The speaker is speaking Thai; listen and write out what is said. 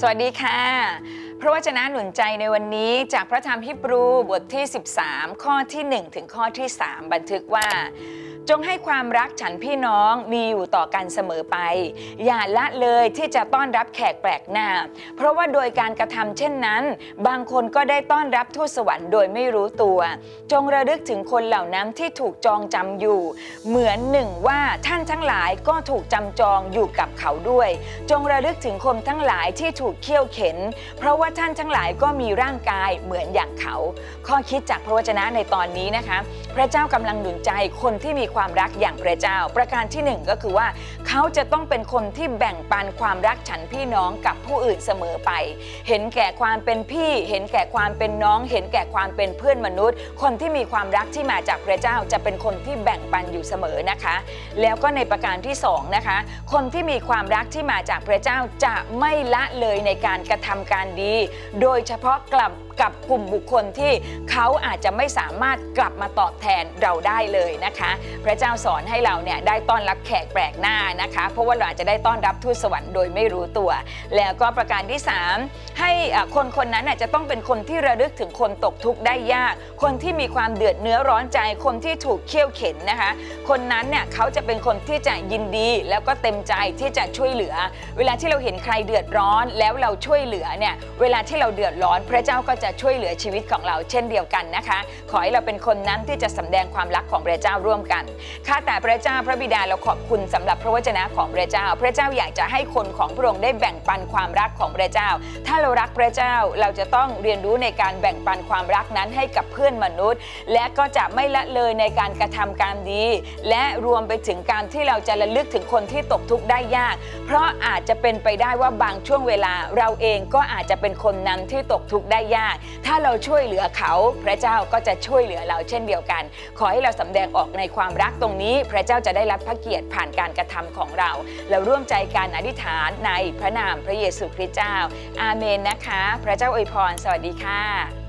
สวัสดีค่ะ พระวจนะหนุนใจในวันนี้จากพระธรรมฮิบรูบทที่ 13 ข้อที่ 1 ถึงข้อที่ 3 บันทึกว่า จงให้ความรักฉันพี่น้องมีอยู่ต่อกันเสมอไป อย่าละเลยที่จะต้อนรับแขกแปลกหน้า เพราะว่าโดยการกระทำเช่นนั้น บางคนก็ได้ต้อนรับทูตสวรรค์โดยไม่รู้ตัว จงระลึกถึงคนเหล่านั้นที่ถูกจองจำอยู่ เหมือนหนึ่งว่าท่านทั้งหลายก็ถูกจำจองอยู่กับเขาด้วย จงระลึกถึงคนทั้งหลายที่ถูกเคี่ยวเข็น เพราะว่าท่านทั้งหลายก็มีร่างกายเหมือนอย่างเขา ข้อคิดจากพระวจนะในตอนนี้นะคะ ระเจ้ากำลังหนุนใจคนที่มีความรักอย่างพระเจ้า ประการที่หนึ่งก็คือว่า เขาจะต้องเป็นคนที่แบ่งปันความรักฉันพี่น้องกับผู้อื่นเสมอไป เห็นแก่ความเป็นพี่ เห็นแก่ความเป็นน้อง เห็นแก่ความเป็นเพื่อนมนุษย์ คนที่มีความรักที่มาจากพระเจ้าจะเป็นคนที่แบ่งปันอยู่เสมอนะคะ แล้วก็ในประการที่สองนะคะ คนที่มีความรักที่มาจากพระเจ้าจะไม่ละเลยในการกระทำการดี โดยเฉพาะกลับ กับกลุ่มบุคคลที่เขาอาจจะไม่สามารถกลับมาตอบแทนเราได้เลยนะคะ พระเจ้าสอนให้เราเนี่ยได้ต้อนรับแขกแปลกหน้านะคะ เพราะว่าเราอาจจะได้ต้อนรับทูตสวรรค์โดยไม่รู้ตัว แล้วก็ประการที่ 3 ให้คนคนนั้นน่ะจะต้องเป็นคนที่ระลึกถึงคนตกทุกข์ได้ยาก คนที่มีความเดือดเนื้อร้อนใจคนที่ถูกเคี่ยวเข็นนะคะ คนนั้นเนี่ยเขาจะเป็นคนที่จะยินดีแล้วก็เต็มใจที่จะช่วยเหลือ เวลาที่เราเห็นใครเดือดร้อนแล้วเราช่วยเหลือเนี่ยเวลาที่เราเดือดร้อนพระเจ้าก็จะช่วยเหลือชีวิตของเราเช่นเดียวกันนะคะ ขอให้เราเป็นคนนั้นที่จะสำแดงความรักของพระเจ้าร่วมกัน ข้าแต่พระเจ้าพระบิดาเราขอบคุณสำหรับพระวจนะของพระเจ้า พระเจ้าอยากจะให้คนของพระองค์ได้แบ่งปันความรักของพระเจ้า ถ้าเรารักพระเจ้าเราจะต้องเรียนรู้ในการแบ่งปันความรักนั้นให้กับเพื่อนมนุษย์ และก็จะไม่ละเลยในการกระทำการดี และรวมไปถึงการที่เราจะระลึกถึงคนที่ตกทุกข์ได้ยาก เพราะอาจจะเป็นไปได้ว่าบางช่วงเวลาเราเองก็อาจจะเป็นคนนั้นที่ตกทุกข์ได้ยากถ้าเราช่วยเหลือเขาพระเจ้าก็จะช่วยเหลือเราเช่นเดียวกัน ขอให้เราสำแดงออกในความรักตรงนี้ พระเจ้าจะได้รับพระเกียรติผ่านการกระทำของเราแล้วร่วมใจการอธิษฐานในพระนามพระเยซูคริสต์เจ้า อาเมนนะคะ พระเจ้าอวยพร สวัสดีค่ะ